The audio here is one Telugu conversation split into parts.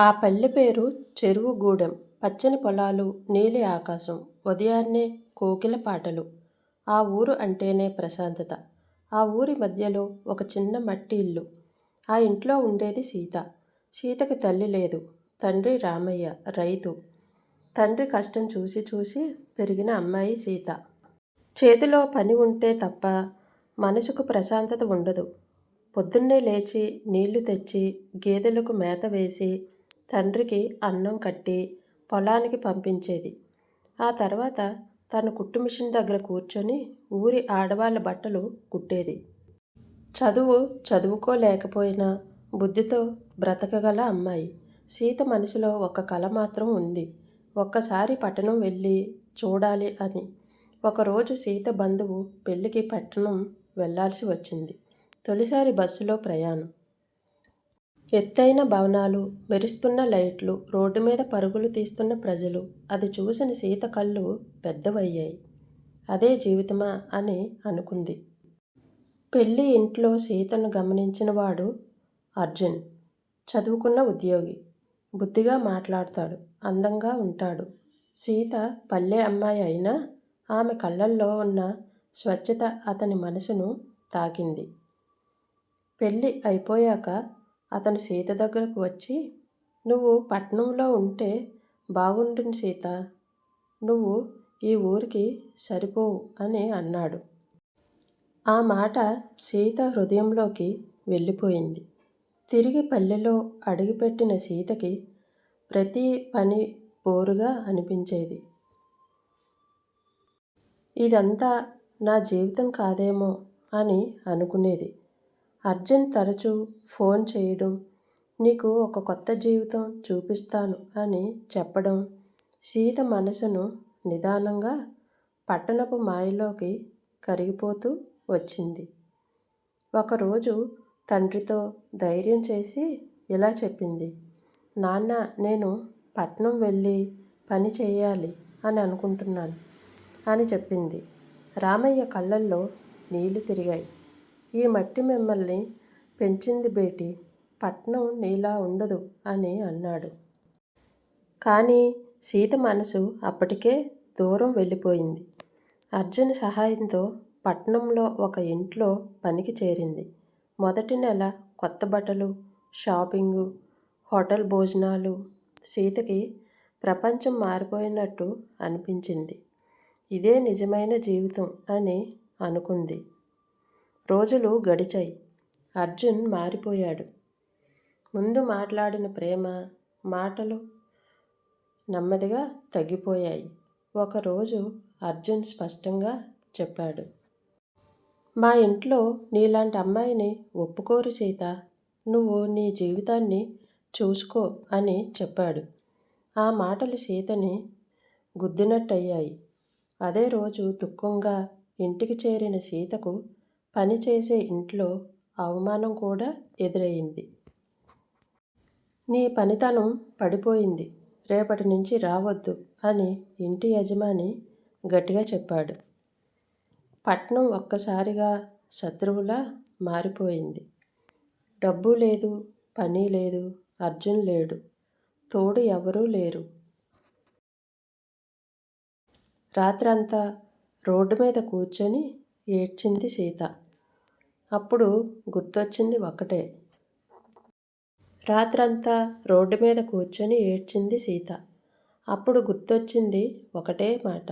ఆ పల్లె పేరు చెరువుగూడెం. పచ్చని పొలాలు, నీలి ఆకాశం, ఉదయాన్నే కోకిల పాటలు. ఆ ఊరు అంటేనే ప్రశాంతత. ఆ ఊరి మధ్యలో ఒక చిన్న మట్టి ఇల్లు. ఆ ఇంట్లో ఉండేది సీత. సీతకి తల్లి లేదు. తండ్రి రామయ్య రైతు. తండ్రి కష్టం చూసి చూసి పెరిగిన అమ్మాయి సీత. చేతిలో పని ఉంటే తప్ప మనసుకు ప్రశాంతత ఉండదు. పొద్దున్నే లేచి నీళ్ళు తెచ్చి గేదెలకు మేత వేసి తండ్రికి అన్నం కట్టి పొలానికి పంపించేది. ఆ తర్వాత తన కుట్టు మిషన్ దగ్గర కూర్చొని ఊరి ఆడవాళ్ళ బట్టలు కుట్టేది. చదువు చదువుకోలేకపోయినా బుద్ధితో బ్రతకగల అమ్మాయి. సీత మనసులో ఒక కల మాత్రం ఉంది. ఒక్కసారి పట్టణం వెళ్ళి చూడాలి అని. ఒకరోజు సీత బంధువు పెళ్ళికి పట్టణం వెళ్ళాల్సి వచ్చింది. తొలిసారి బస్సులో ప్రయాణం. ఎత్తైన భవనాలు, మెరుస్తున్న లైట్లు, రోడ్డు మీద పరుగులు తీస్తున్న ప్రజలు. అది చూసిన సీత కళ్ళు పెద్దవయ్యాయి. అదే జీవితమా అని అనుకుంది. పెళ్ళి ఇంట్లో సీతను గమనించినవాడు అర్జున్. చదువుకున్న ఉద్యోగి. బుద్ధిగా మాట్లాడతాడు. అందంగా ఉంటాడు. సీత పల్లె అమ్మాయి అయినా ఆమె కళ్ళల్లో ఉన్న స్వచ్ఛత అతని మనసును తాకింది. పెళ్ళి అయిపోయాక అతను సీత దగ్గరకు వచ్చి నువ్వు పట్నంలో ఉంటే బాగుండును సీత నువ్వు ఈ ఊరికి సరిపోవు అని అన్నాడు. ఆ మాట సీత హృదయంలోకి వెళ్ళిపోయింది. తిరిగి పల్లెలో అడుగుపెట్టిన సీతకి ప్రతి పని బోరుగా అనిపించేది. ఇదంతా నా జీవితం కాదేమో అని అనుకునేది. అర్జున్ తరచూ ఫోన్ చేయడం, నీకు ఒక కొత్త జీవితం చూపిస్తాను అని చెప్పడం సీత మనసును నిదానంగా పట్టణపు మాయలోకి కరిగిపోతూ వచ్చింది. ఒకరోజు తండ్రితో ధైర్యం చేసి ఇలా చెప్పింది. నాన్నా నేను పట్నం వెళ్ళి పని చేయాలి అని అనుకుంటున్నాను అని చెప్పింది. రామయ్య కళ్ళల్లో నీళ్ళు తిరిగాయి. ఈ మట్టి మిమ్మల్ని పెంచింది బేటి పట్నం నీలా ఉండదు అని అన్నాడు. కానీ సీత మనసు అప్పటికే దూరం వెళ్ళిపోయింది. అర్జున్ సహాయంతో పట్నంలో ఒక ఇంట్లో పనికి చేరింది. మొదటి నెల కొత్త బట్టలు, షాపింగు, హోటల్ భోజనాలు. సీతకి ప్రపంచం మారిపోయినట్టు అనిపించింది. ఇదే నిజమైన జీవితం అని అనుకుంది. రోజులు గడిచాయి. అర్జున్ మారిపోయాడు. ముందు మాట్లాడిన ప్రేమ, మాటలు నెమ్మదిగా తగ్గిపోయాయి. ఒకరోజు అర్జున్ స్పష్టంగా చెప్పాడు. మా ఇంట్లో నీలాంటి అమ్మాయిని ఒప్పుకోరు సీత నువ్వు నీ జీవితాన్ని చూసుకో అని చెప్పాడు. ఆ మాటలు సీతని గుద్దినట్టయ్యాయి. అదే రోజు దుఃఖంగా ఇంటికి చేరిన సీతకు పనిచేసే ఇంట్లో అవమానం కూడా ఎదురయ్యింది నీ పనితనం పడిపోయింది. రేపటి నుంచి రావద్దు అని ఇంటి యజమాని గట్టిగా చెప్పాడు. పట్నం ఒక్కసారిగా శత్రువులా మారిపోయింది. డబ్బు లేదు. పని లేదు. అర్జున్ లేడు. తోడు ఎవరూ లేరు. రాత్రంతా రోడ్డు మీద కూర్చొని ఏడ్చింది సీత. అప్పుడు గుర్తొచ్చింది ఒకటే. రాత్రంతా రోడ్డు మీద కూర్చొని ఏడ్చింది సీత. అప్పుడు గుర్తొచ్చింది ఒకటే మాట.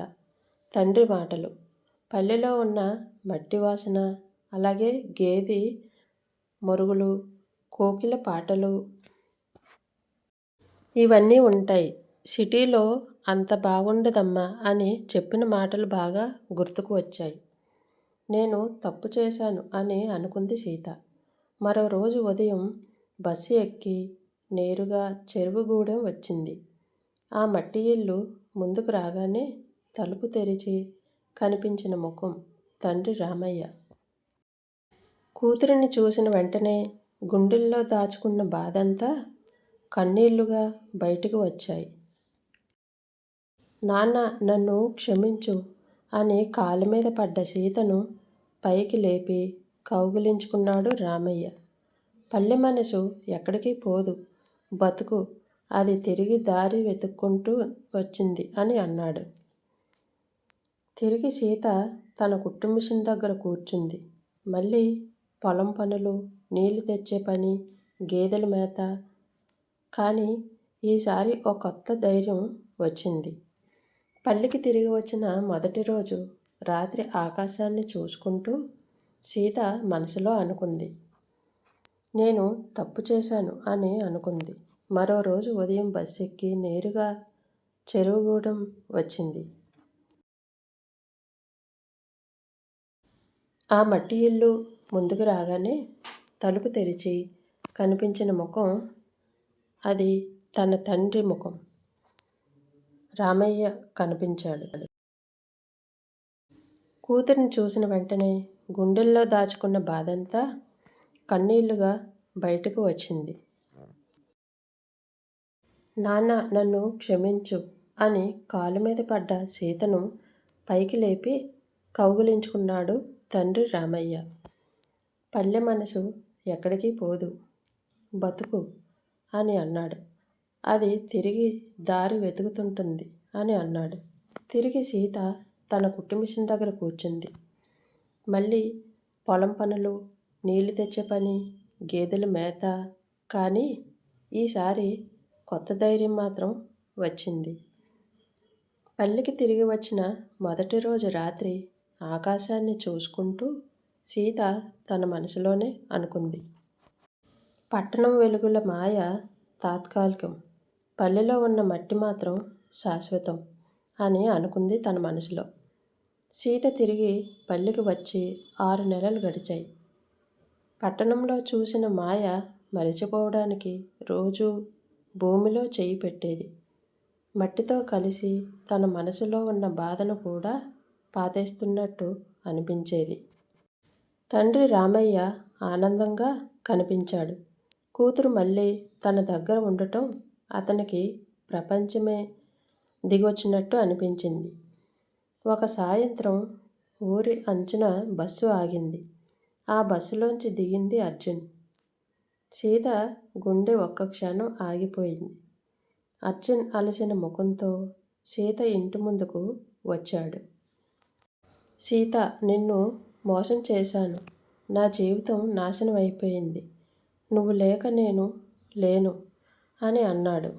తండ్రి మాటలు. పల్లెలో ఉన్న మట్టి వాసన, అలాగే గేదె మురుగులు కోకిల పాటలు. ఇవన్నీ ఉంటాయి. సిటీలో అంత బాగుండదమ్మా అని చెప్పిన మాటలు బాగా గుర్తుకు వచ్చాయి. నేను తప్పు చేశాను అని అనుకుంది సీత. మరో రోజు ఉదయం బస్సు ఎక్కి నేరుగా చెరువుగూడెం వచ్చింది. ఆ మట్టి ఇల్లు ముందుకు రాగానే తలుపు తెరిచి కనిపించిన ముఖం తండ్రి రామయ్య. కూతురిని చూసిన వెంటనే గుండెల్లో దాచుకున్న బాధంతా కన్నీళ్ళుగా బయటకు వచ్చాయి. నాన్న నన్ను క్షమించు అని మీద పడ్డ సీతను పైకి లేపి కౌగిలించుకున్నాడు రామయ్య. పల్లె మనసు ఎక్కడికి పోదు. బతుకు అది తిరిగి దారి వెతుక్కుంటూ వచ్చింది అని అన్నాడు తిరిగి సీత తన కుట్టు మిషన్ దగ్గర కూర్చుంది మళ్ళీ పొలం పనులు నీళ్ళు తెచ్చే పని గేదెల మేత కానీ ఈసారి ఒక కొత్త ధైర్యం వచ్చింది పల్లికి తిరిగి వచ్చిన మొదటి రోజు రాత్రి ఆకాశాన్ని చూసుకుంటూ సీత మనసులో అనుకుంది. నేను తప్పు చేశాను అని అనుకుంది. మరో రోజు ఉదయం బస్సు ఎక్కి నేరుగా చెరువుగూడెం వచ్చింది. ఆ మట్టి ఇల్లు ముందుకు రాగానే తలుపు తెరిచి కనిపించిన ముఖం అది తన తండ్రి ముఖం. రామయ్య కనిపించాడు. కూతురిని చూసిన వెంటనే గుండెల్లో దాచుకున్న బాధంతా కన్నీళ్ళుగా బయటకు వచ్చింది. నాన్న నన్ను క్షమించు అని కాలు మీద పడ్డ సీతను పైకి లేపి కౌగులించుకున్నాడు తండ్రి రామయ్య. పల్లె మనసు ఎక్కడికి పోదు బతుకు అని అన్నాడు. అది తిరిగి దారి వెతుకుతుంటుంది అని అన్నాడు. తిరిగి సీత తన కుట్టు మిషన్ దగ్గర కూర్చుంది. మళ్ళీ పొలం పనులు నీళ్ళు తెచ్చే పని గేదెల మేత కానీ ఈసారి కొత్త ధైర్యం మాత్రం వచ్చింది. పల్లెకి తిరిగి వచ్చిన మొదటి రోజు రాత్రి ఆకాశాన్ని చూసుకుంటూ సీత తన మనసులోనే అనుకుంది. పట్టణం వెలుగుల మాయ తాత్కాలికం. పల్లెలో ఉన్న మట్టి మాత్రం శాశ్వతం అని అనుకుంది తన మనసులో. సీత తిరిగి పల్లెకి వచ్చి ఆరు నెలలు గడిచాయి. పట్టణంలో చూసిన మాయ మరిచిపోవడానికి రోజు భూమిలో చేయి పెట్టేది. మట్టితో కలిసి తన మనసులో ఉన్న బాధను కూడా పాతేస్తున్నట్టు అనిపించేది. తండ్రి రామయ్య ఆనందంగా కనిపించాడు. కూతురు మళ్ళీ తన దగ్గర ఉండటం అతనికి ప్రపంచమే దిగొచ్చినట్టు అనిపించింది. ఒక సాయంత్రం ఊరి అంచున బస్సు ఆగింది. ఆ బస్సులోంచి దిగింది అర్జున్. సీత గుండె ఒక్క క్షణం ఆగిపోయింది. అర్జున్ అలసిన ముఖంతో సీత ఇంటి ముందుకు వచ్చాడు. సీత నిన్ను మోసం చేశాను. నా జీవితం నాశనం అయిపోయింది. నువ్వు లేక నేను లేను. అని అన్నాడు.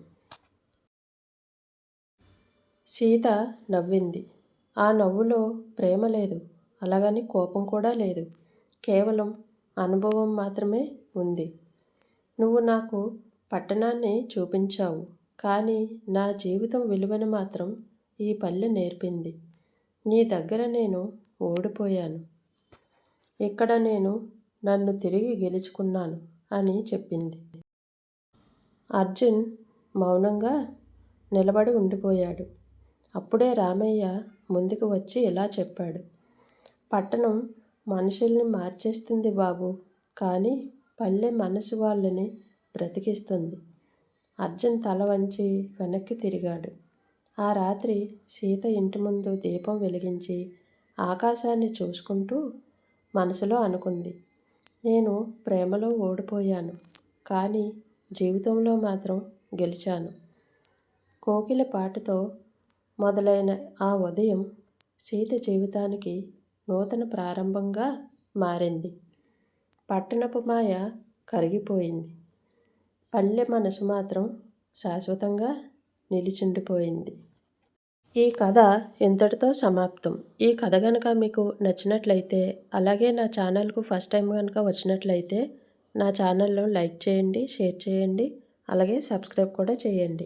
సీత నవ్వింది. ఆ నవ్వులో ప్రేమ లేదు. అలాగని కోపం కూడా లేదు. కేవలం అనుభవం మాత్రమే ఉంది. నువ్వు నాకు పట్టణాన్ని చూపించావు. కానీ నా జీవితం విలువను మాత్రం ఈ పల్లె నేర్పింది. నీ దగ్గర నేను ఓడిపోయాను. ఇక్కడ నేను నన్ను తిరిగి గెలుచుకున్నాను అని చెప్పింది. అర్జున్ మౌనంగా నిలబడి ఉండిపోయాడు. అప్పుడే రామయ్య ముందుకు వచ్చి ఇలా చెప్పాడు. పట్టణం మనుషుల్ని మార్చేస్తుంది బాబు కానీ పల్లె మనసు వాళ్ళని బ్రతికిస్తుంది. అర్జున్ తల వంచి వెనక్కి తిరిగాడు. ఆ రాత్రి సీత ఇంటి ముందు దీపం వెలిగించి ఆకాశాన్ని చూసుకుంటూ మనసులో అనుకుంది. నేను ప్రేమలో ఓడిపోయాను కానీ జీవితంలో మాత్రం గెలిచాను. కోకిల పాటతో మొదలైన ఆ ఉదయం సీత జీవితానికి నూతన ప్రారంభంగా మారింది. పట్టణపు మాయ కరిగిపోయింది. పల్లె మనసు మాత్రం శాశ్వతంగా నిలిచిండిపోయింది. ఈ కథ ఇంతటితో సమాప్తం. ఈ కథ కనుక మీకు నచ్చినట్లయితే అలాగే నా ఛానల్కు ఫస్ట్ టైం కనుక వచ్చినట్లయితే నా ఛానల్లో లైక్ చేయండి షేర్ చేయండి అలాగే సబ్స్క్రైబ్ కూడా చేయండి.